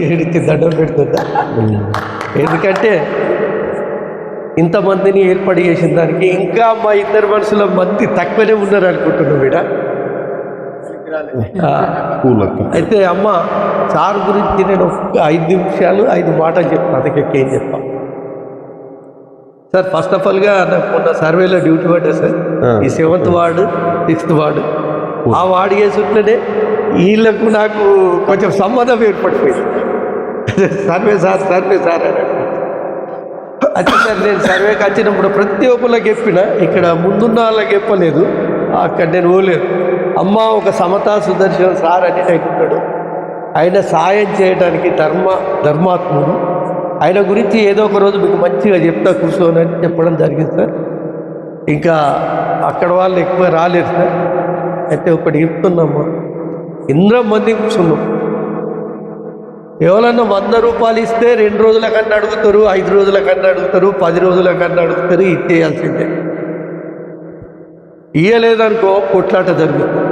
చేయడానికి దండం పెడుతుందా? ఎందుకంటే ఇంతమందిని ఏర్పాటు చేసిన దానికి ఇంకా మా ఇద్దరు మనుషుల మంది తక్కువనే ఉన్నారు అనుకుంటున్నాం వీడ? అయితే అమ్మ సార్ గురించి నేను ఒక ఐదు నిమిషాలు ఐదు మాటలు చెప్తాను అందుకే ఏం చెప్తాను సార్ ఫస్ట్ ఆఫ్ ఆల్గా నాకు మొన్న సర్వేలో డ్యూటీ పడ్డా సార్. ఈ సెవెంత్ వార్డు సిక్స్త్ వార్డు. ఆ వార్డు చేస్తుంటేనే వీళ్ళకు నాకు కొంచెం సంబంధం ఏర్పడిపోయింది. సర్వే సార్ సర్వే సార్ అని సార్ నేను సర్వేకి వచ్చినప్పుడు ప్రతి ఒక్కళ్ళకి చెప్పిన ఇక్కడ ముందున్న వాళ్ళకి చెప్పలేదు అక్కడ నేను పోలేదు. అమ్మ ఒక సమతా సుదర్శన సార్ అని ఉన్నాడు. ఆయన సాయం చేయడానికి ధర్మ ధర్మాత్ముడు. ఆయన గురించి ఏదో ఒక రోజు మీకు మంచిగా చెప్తా కూర్చోనని చెప్పడం జరిగింది సార్. ఇంకా అక్కడ వాళ్ళు ఎక్కువ రాలేదు సార్. అయితే ఒకటి చెప్తున్నాము ఇంద్రం మంది కూర్చున్నాం. ఎవరన్నా వంద రూపాయలు ఇస్తే రెండు రోజుల కన్నా అడుగుతారు ఐదు రోజుల కన్నా అడుగుతారు పది రోజుల కన్నా అడుగుతారు ఇచ్చేయాల్సిందే. ఇయ్యలేదనుకో కొట్లాట జరుగుతుంది.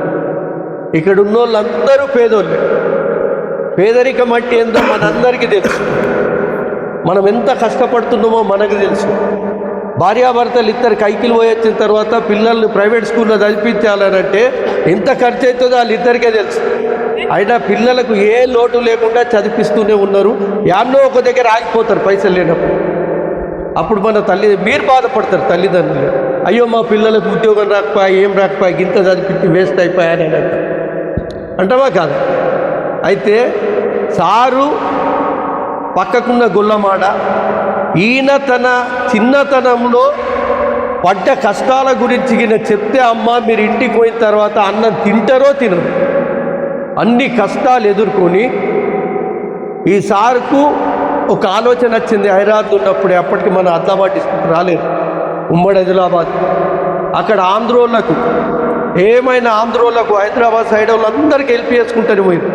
ఇక్కడ ఉన్న వాళ్ళందరూ పేదోళ్ళే. పేదరికం అంటే ఏందో మనందరికీ తెలుసు. మనం ఎంత కష్టపడుతున్నామో మనకు తెలుసు. భార్యాభర్తలు ఇద్దరు కైకిలు పోయొచ్చిన తర్వాత పిల్లల్ని ప్రైవేట్ స్కూల్లో చదివించాలనంటే ఎంత ఖర్చు అవుతుందో వాళ్ళిద్దరికే తెలుసు. అయినా పిల్లలకు ఏ లోటు లేకుండా చదివిస్తూనే ఉన్నారు. యాన్నో ఒక దగ్గర ఆగిపోతారు పైసలు లేనప్పుడు. అప్పుడు మన తల్లి మీరు బాధపడతారు తల్లిదండ్రులు. అయ్యో మా పిల్లలకు ఉద్యోగం రాకపోయా ఏం రాకపోయా గింత చదివించి వేస్ట్ అయిపోయాని అని అంటారు అంటావా కాదు. అయితే సారు పక్కకున్న గుల్లమాడ ఈయన తన చిన్నతనంలో పడ్డ కష్టాల గురించి ఈయన చెప్తే అమ్మ మీరు ఇంటికి పోయిన తర్వాత అన్నం తింటారో తినరు. అన్ని కష్టాలు ఎదుర్కొని ఈ సార్కు ఒక ఆలోచన వచ్చింది. హైదరాబాద్ ఉన్నప్పుడు అప్పటికి మన ఆదిలాబాద్ డిస్ట్రిక్ట్ రాలేదు. ఉమ్మడి ఆదిలాబాద్. అక్కడ ఆంధ్రోళ్ళకు ఏమైనా ఆంధ్రోళ్ళకు హైదరాబాద్ సైడ్ వాళ్ళందరికీ హెల్ప్ చేసుకుంటూనే పోయింది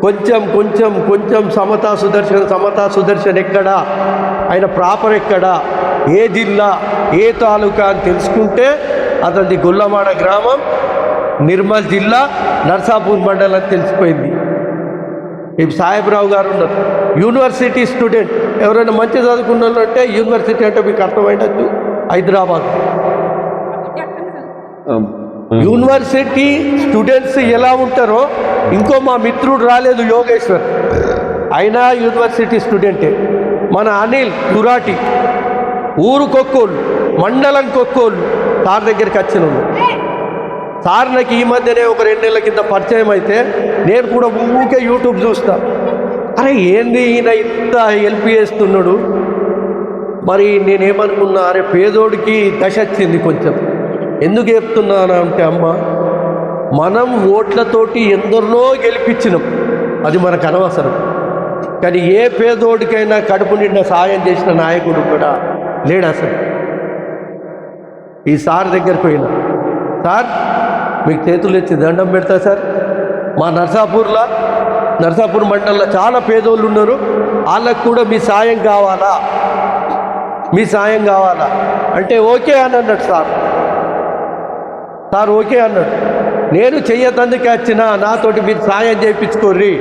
కొంచెం కొంచెం కొంచెం సమతా సుదర్శన్ సమతా సుదర్శన్ ఎక్కడా? ఆయన ప్రాపర్ ఎక్కడా? ఏ జిల్లా? ఏ తాలూకా అని తెలుసుకుంటే అతనిది గుల్లమాడ గ్రామం నిర్మల్ జిల్లా నర్సాపూర్ మండలం అని తెలిసిపోయింది. ఇప్పుడు సాహెబ్రావు గారు ఉన్నారు. University student. ఎవరైనా మంచి చదువుకున్న వాళ్ళు అంటే యూనివర్సిటీ అంటే మీకు అర్థమైనట్టు హైదరాబాద్. యూనివర్సిటీ స్టూడెంట్స్ ఎలా ఉంటారో ఇంకో మా మిత్రుడు రాలేదు యోగేశ్వర్. అయినా యూనివర్సిటీ స్టూడెంటే. మన అనిల్ దురాటి ఊరు కొక్కోళ్ళు మండలం కొక్కోళ్ళు సార్ దగ్గరికి వచ్చిన. సార్ నాకు ఈ మధ్యనే ఒక రెండు నెలల కింద పరిచయం అయితే నేను కూడా ఊరికే యూట్యూబ్ చూస్తా. అరే ఏంది ఈయన ఇంత హెల్ప్ చేస్తున్నాడు? మరి నేనేమనుకున్నా అరే పేదోడికి దశ వచ్చింది కొంచెం. ఎందుకు చెప్తున్నాను అంటే అమ్మ మనం ఓట్లతోటి ఎందరినో గెలిపించినాం. అది మనకు అనవసరం. కానీ ఏ పేదోడికైనా కడుపు నిండా సాయం చేసిన నాయకుడు కూడా లేడు అసలు. ఈ సార్ దగ్గరికి పోయినా. సార్ మీకు చేతులు ఎత్తి దండం పెడతా సార్. మా నర్సాపూర్లో నర్సాపూర్ మండలంలో చాలా పేదోళ్ళు ఉన్నారు. వాళ్ళకు కూడా మీ సాయం కావాలా? మీ సాయం కావాలా? అంటే ఓకే అని అన్నాడు సార్. సార్ ఓకే అన్నాడు నేను చెయ్యతందుకే వచ్చిన నాతోటి మీరు సాయం చేయించుకోర్రి.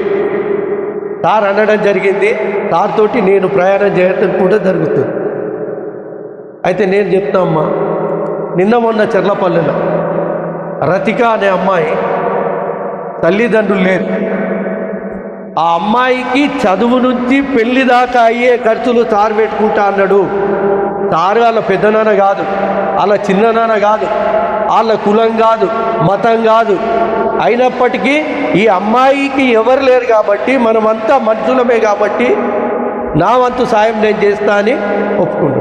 సార్ అనడం జరిగింది. సార్తోటి నేను ప్రయాణం చేయడం కూడా జరుగుతుంది. అయితే నేను చెప్తా అమ్మా నిన్న మొన్న చెర్లపల్లెలో రతిక అనే అమ్మాయి తల్లిదండ్రులు లేరు. ఆ అమ్మాయికి చదువు నుంచి పెళ్ళి దాకా అయ్యే ఖర్చులు తారు పెట్టుకుంటా అన్నాడు. తారు వాళ్ళ పెద్దనాన్న కాదు వాళ్ళ చిన్ననాన్న కాదు వాళ్ళ కులం కాదు మతం కాదు. అయినప్పటికీ ఈ అమ్మాయికి ఎవరు లేరు కాబట్టి మనమంతా మనుషులమే కాబట్టి నా వంతు సాయం నేను చేస్తా అని ఒప్పుకుంటాను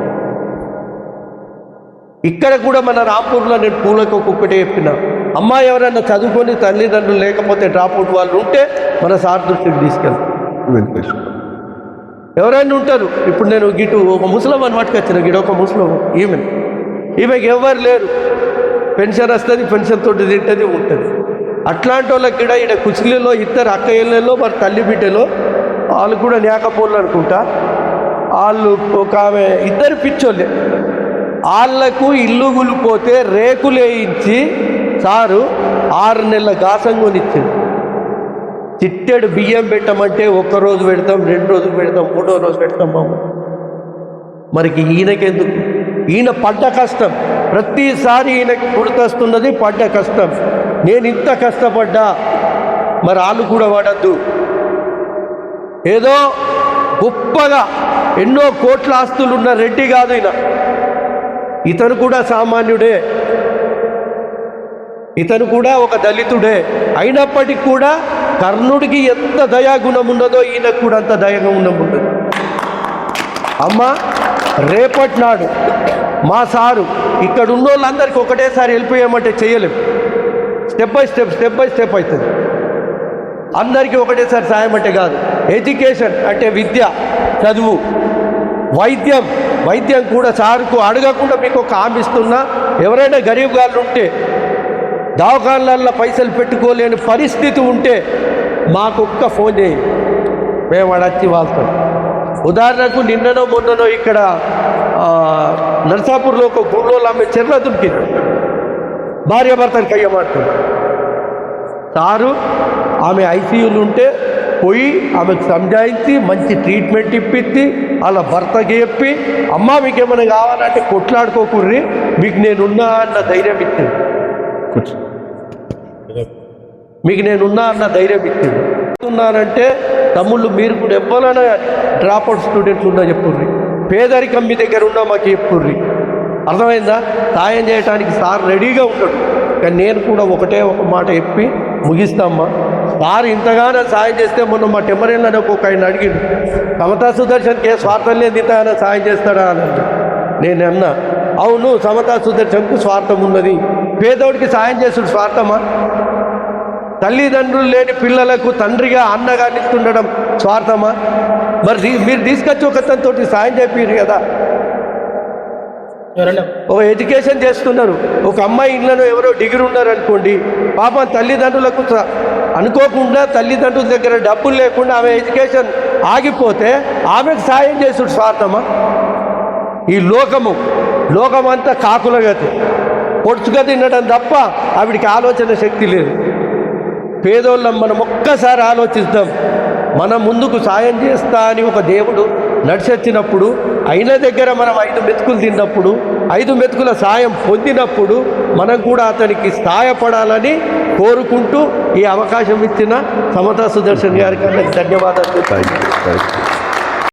ఇక్కడ కూడా మన రాంపూర్లో నేను పూలకు ఒక్కొక్కటే చెప్పిన. అమ్మాయి ఎవరైనా చదువుకొని తల్లిదండ్రులు లేకపోతే డ్రాప్ అవుట్ వాళ్ళు ఉంటే మన సార్ దృష్టికి తీసుకెళ్తాం ఎవరైనా ఉంటారు. ఇప్పుడు నేను గిటు ఒక ముసలం అని పట్టుకొచ్చిన గిడు ఒక ముసలం ఈమె. ఈమెకి ఎవరు లేరు. పెన్షన్ వస్తుంది పెన్షన్ తోటి తింటుంది ఉంటుంది. అట్లాంటి వాళ్ళకి కూడా ఈడ కుచిలిలో ఇద్దరు అక్క ఇళ్ళలో మరి తల్లి బిడ్డలో వాళ్ళు కూడా నేకపోళ్ళు అనుకుంటా. వాళ్ళు ఒక ఆమె ఇద్దరు పిచ్చోళ్ళే. వాళ్ళకు ఇల్లు గులిపోతే రేకులు వేయించి సారు ఆరు నెలల గాసం కొనిచ్చింది చిట్టెడు బియ్యం పెట్టమంటే ఒక్క రోజు పెడతాం రెండు రోజులు పెడతాం మూడో రోజు పెడతాం మామ మరికి ఈయనకెందుకు? ఈయన పడ్డ కష్టం. ప్రతిసారి ఈయనకి గుర్తొస్తున్నది పడ్డ కష్టం. నేను ఇంత కష్టపడ్డా మరి వాళ్ళు కూడా పడద్దు. ఏదో గొప్పగా ఎన్నో కోట్ల ఆస్తులు ఉన్న రెడ్డి కాదు ఈయన. ఇతను కూడా సామాన్యుడే. ఇతను కూడా ఒక దళితుడే. అయినప్పటికీ కూడా కర్ణుడికి ఎంత దయాగుణం ఉన్నదో ఈయనకు కూడా అంత దయాగుణం ఉండదు అమ్మ రేపటి నాడు మా సారు ఇక్కడ ఉన్న వాళ్ళందరికీ ఒకటేసారి వెళ్ళిపోయామంటే చేయలేం. Step by step step by step అవుతుంది. అందరికీ ఒకటేసారి సాయం అంటే కాదు. ఎడ్యుకేషన్ అంటే విద్య చదువు. వైద్యం. వైద్యం కూడా సార్కు అడగకుండా మీకు ఒక హామీ ఇస్తున్నా. ఎవరైనా గరీబ్ గారు ఉంటే దవాఖానాలలో పైసలు పెట్టుకోలేని పరిస్థితి ఉంటే మాకొక్క ఫోన్ చేయి. మేము అడచ్చి వాళ్ళతో ఉదాహరణకు నిన్ననో మొన్ననో ఇక్కడ నర్సాపూర్లో ఒక గుండోలు ఆమె చెర్ల దొరికింది భార్య కయ్యమాడుతుంది సారు ఆమె ఐసీయూలు ఉంటే పోయి ఆమెకు సంజాయించి మంచి ట్రీట్మెంట్ ఇప్పించి వాళ్ళ భర్తకి చెప్పి అమ్మ మీకు ఏమైనా కావాలంటే కొట్లాడుకోకుర్రి మీకు నేనున్నా అన్న ధైర్యం ఇచ్చింది. కూర్చో. మీకు నేనున్నా అన్న ధైర్యం ఇచ్చింది. ఉన్నానంటే తమ్ముళ్ళు మీరు కూడా ఎవ్వరైనా డ్రాప్ అవుట్ స్టూడెంట్లు ఉన్నా చెప్పుర్రి. పేదరికం మీ దగ్గర ఉన్నా మాకు చెప్పుర్రి. అర్థమైందా? సాయం చేయడానికి సార్ రెడీగా ఉంటాడు. కానీ నేను కూడా ఒకటే ఒక మాట చెప్పి ముగిస్తామ్మా సార్ ఇంతగానో సాయం చేస్తే మొన్న మా టెమ్మరేళ్ళని ఒక ఆయన అడిగిండు సమతా సుదర్శన్కి ఏ స్వార్థం లేదు ఇంతగానో సాయం చేస్తాడా అని నేను అన్నా అవును సమతా సుదర్శన్కు స్వార్థం ఉన్నది. పేదోడికి సాయం చేస్తుడు స్వార్థమా? తల్లిదండ్రులు లేని పిల్లలకు తండ్రిగా అన్నగా నిస్తుండడం స్వార్థమా? మరి మీరు తీసుకొచ్చి ఒకతనితో సాయం చెప్పారు కదా. ఒక ఎడ్యుకేషన్ చేస్తున్నారు. ఒక అమ్మాయి ఇంట్లో ఎవరో డిగ్రీ ఉన్నారు అనుకోండి పాపం తల్లిదండ్రులకు స- అనుకోకుండా తల్లిదండ్రుల దగ్గర డబ్బులు లేకుండా ఆమె ఎడ్యుకేషన్ ఆగిపోతే ఆమెకు సాయం చేసుడు స్వార్థమా? ఈ లోకము లోకమంతా కాకులగతి పొడుచుగా తినడం తప్ప ఆవిడికి ఆలోచన శక్తి లేదు. పేదోళ్ళం మనం ఒక్కసారి ఆలోచిద్దాం మన ముందుకు సాయం చేస్తా అని ఒక దేవుడు నడిచొచ్చినప్పుడు అయిన దగ్గర మనం ఐదు మెతుకులు తిన్నప్పుడు ఐదు మెతుకుల సాయం పొందినప్పుడు మనం కూడా అతనికి సహాయపడాలని కోరుకుంటూ ఈ అవకాశం ఇచ్చిన సమతా సుదర్శన్ గారికి ధన్యవాదాలు. Thank you